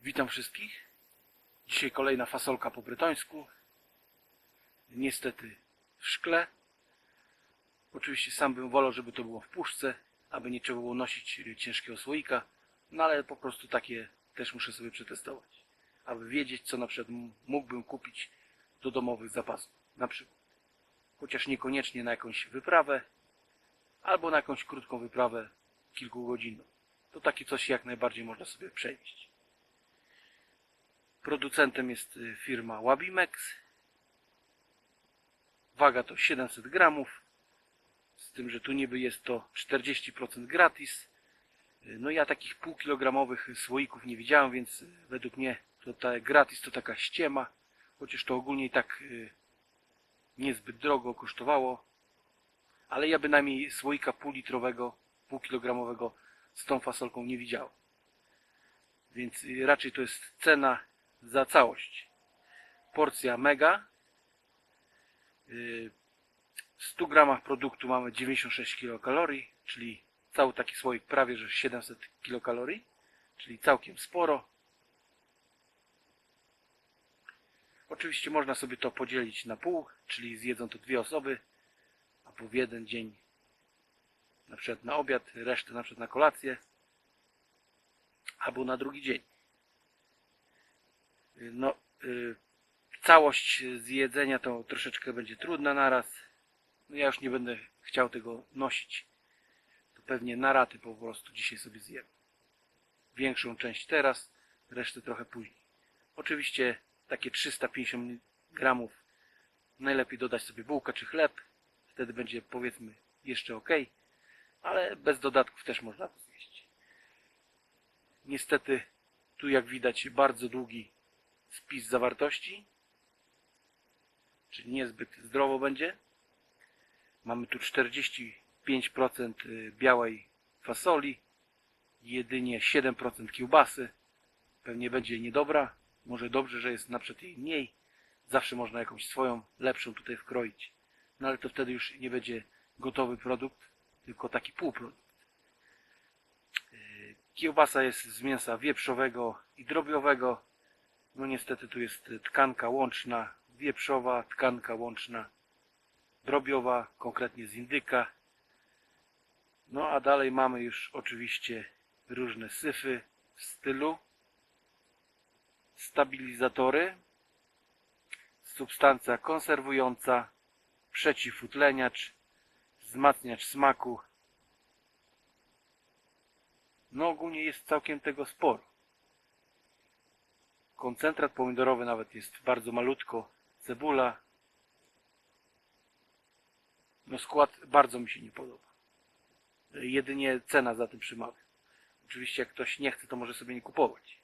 Witam wszystkich. Dzisiaj kolejna fasolka po brytońsku. Niestety w szkle. Oczywiście sam bym wolał, żeby to było w puszce, aby nie trzeba było nosić ciężkiego słoika. No ale po prostu takie też muszę sobie przetestować. Aby wiedzieć, co na przykład mógłbym kupić do domowych zapasów. Na przykład. Chociaż niekoniecznie na jakąś wyprawę, albo na jakąś krótką wyprawę kilkugodzinną. To takie coś jak najbardziej można sobie przejść. Producentem jest y, firma Wabimex. Waga to 700 gramów. Z tym, że tu niby jest to 40% gratis. Y, No ja takich półkilogramowych słoików nie widziałem, więc y, według mnie to ta gratis to taka ściema. Chociaż to ogólnie i tak niezbyt drogo kosztowało. Ale ja bynajmniej słoika półlitrowego, półkilogramowego z tą fasolką nie widziałem. Więc raczej to jest cena za całość. Porcja mega. Y, W 100 gramach produktu mamy 96 kilokalorii, czyli cały taki słoik prawie że 700 kilokalorii, czyli całkiem sporo. Oczywiście można sobie to podzielić na pół, czyli zjedzą to dwie osoby, albo w jeden dzień na przykład na obiad, resztę na przykład na kolację, albo na drugi dzień. No, y, całość z jedzenia to troszeczkę będzie trudna naraz. No ja już nie będę chciał tego nosić. To pewnie na raty po prostu dzisiaj sobie zjem. Większą część teraz, resztę trochę później. Oczywiście takie 350 gramów najlepiej dodać sobie bułkę czy chleb. Wtedy będzie powiedzmy jeszcze ok, ale bez dodatków też można to zjeść. Niestety tu jak widać bardzo długi spis zawartości, czyli niezbyt zdrowo będzie. Mamy tu 45% białej fasoli, jedynie 7% kiełbasy. Pewnie będzie niedobra, może dobrze, że jest na przykład jej mniej. Zawsze można jakąś swoją lepszą tutaj wkroić. No ale to wtedy już nie będzie gotowy produkt, tylko taki półprodukt. Yy, Kiełbasa jest z mięsa wieprzowego i drobiowego. No niestety tu jest tkanka łączna, wieprzowa, tkanka łączna, drobiowa, konkretnie z indyka. No a dalej mamy już oczywiście różne syfy w stylu, stabilizatory, substancja konserwująca, przeciwutleniacz, wzmacniacz smaku. No ogólnie jest całkiem tego sporo. Koncentrat pomidorowy nawet jest bardzo malutko. Cebula. No skład bardzo mi się nie podoba. Jedynie cena za tym przemawia. Oczywiście jak ktoś nie chce, to może sobie nie kupować.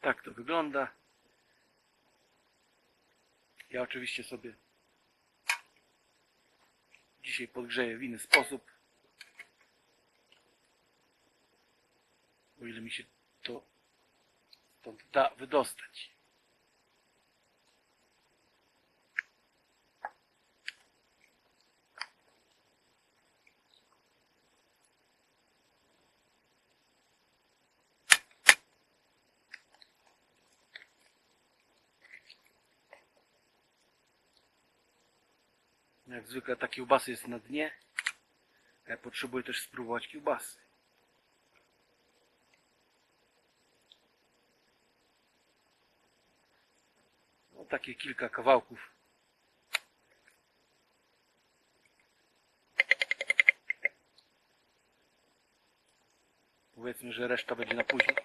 Tak to wygląda. Ja oczywiście sobie dzisiaj podgrzeję w inny sposób. O ile mi się to stąd da wydostać. Jak zwykle ta kiełbasa jest na dnie. Ja potrzebuję też spróbować kiełbasy. No, takie kilka kawałków. Powiedzmy, że reszta będzie na później.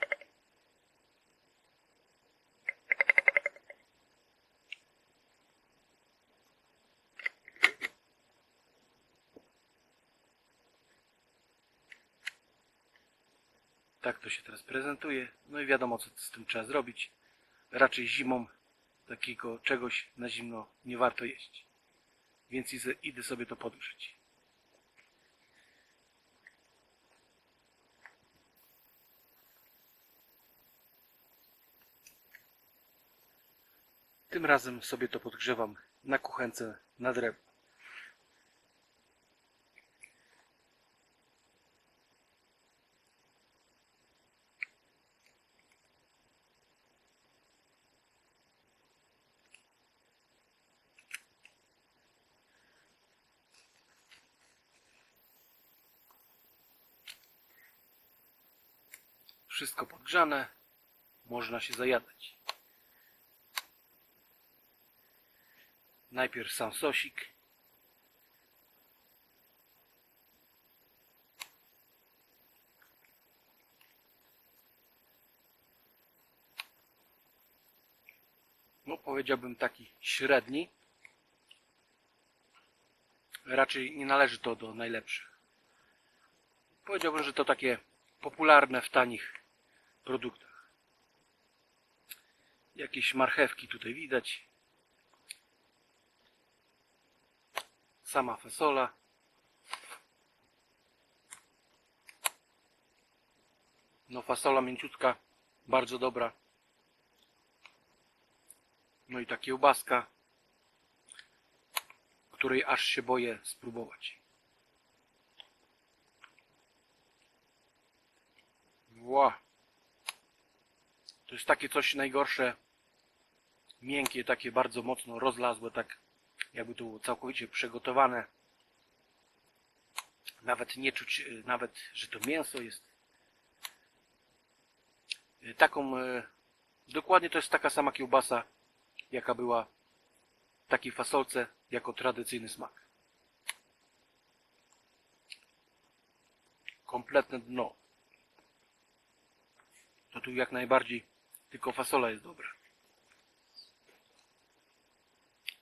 Tak to się teraz prezentuje. No i wiadomo, co z tym trzeba zrobić. Raczej zimą takiego czegoś na zimno nie warto jeść. Więc idę- sobie to podgrzeć. Tym razem sobie to podgrzewam na kuchence na drewno. Wszystko podgrzane. Można się zajadać. Najpierw sam sosik. No powiedziałbym taki średni. Raczej nie należy to do najlepszych. Powiedziałbym, że to takie popularne w tanich produktach. Jakieś marchewki tutaj widać. Sama fasola. No fasola mięciutka, bardzo dobra. No i ta kiełbaska, której aż się boję spróbować. Ła. To jest takie coś najgorsze, miękkie, takie bardzo mocno rozlazłe, tak jakby było całkowicie przygotowane. Nawet nie czuć, y, nawet, że to mięso jest. Y, Taką, y, dokładnie to jest taka sama kiełbasa, jaka była w takiej fasolce, jako tradycyjny smak. Kompletne dno. To tu jak najbardziej tylko fasola jest dobra.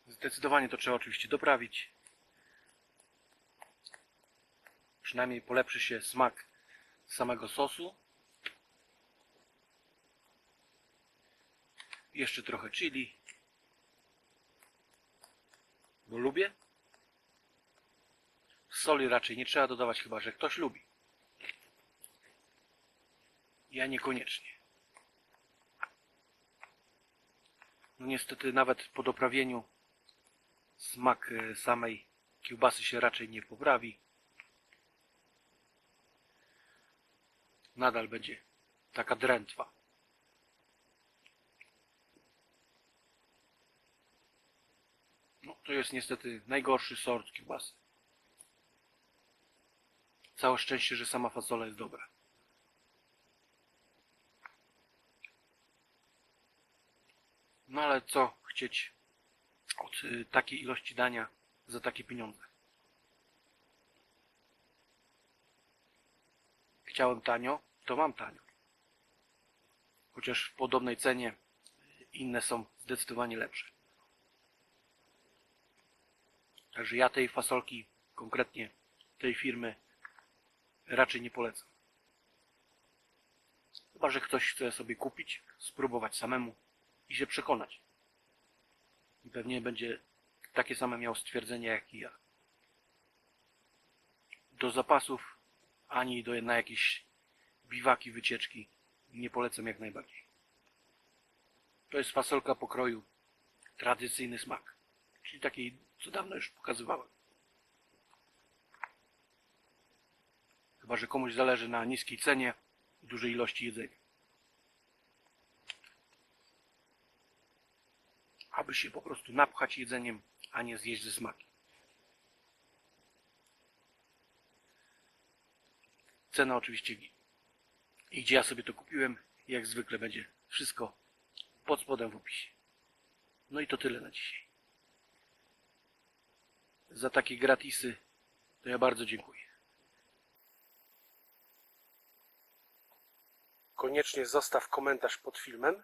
Zdecydowanie to trzeba oczywiście doprawić. Przynajmniej polepszy się smak samego sosu. Jeszcze trochę chili. Bo lubię. Soli raczej nie trzeba dodawać, chyba że ktoś lubi. Ja niekoniecznie. No niestety nawet po doprawieniu smak e, samej kiełbasy się raczej nie poprawi. Nadal będzie taka drętwa. No, to jest niestety najgorszy sort kiełbasy. Całe szczęście, że sama fasola jest dobra. No ale co chcieć od y, takiej ilości dania za takie pieniądze? Chciałem tanio, to mam tanio. Chociaż w podobnej cenie inne są zdecydowanie lepsze. Także ja tej fasolki, konkretnie tej firmy, raczej nie polecam. Chyba, że ktoś chce sobie kupić, spróbować samemu i się przekonać. I pewnie będzie takie same miał stwierdzenie jak i ja. Do zapasów ani do na jakieś biwaki, wycieczki nie polecam jak najbardziej. To jest fasolka pokroju tradycyjny smak, czyli takiej, co dawno już pokazywałem. Chyba, że komuś zależy na niskiej cenie i dużej ilości jedzenia. Aby się po prostu napchać jedzeniem, a nie zjeść ze smakiem. Cena oczywiście i gdzie ja sobie to kupiłem, jak zwykle będzie wszystko pod spodem w opisie. No i to tyle na dzisiaj. Za takie gratisy to ja bardzo dziękuję. Koniecznie zostaw komentarz pod filmem.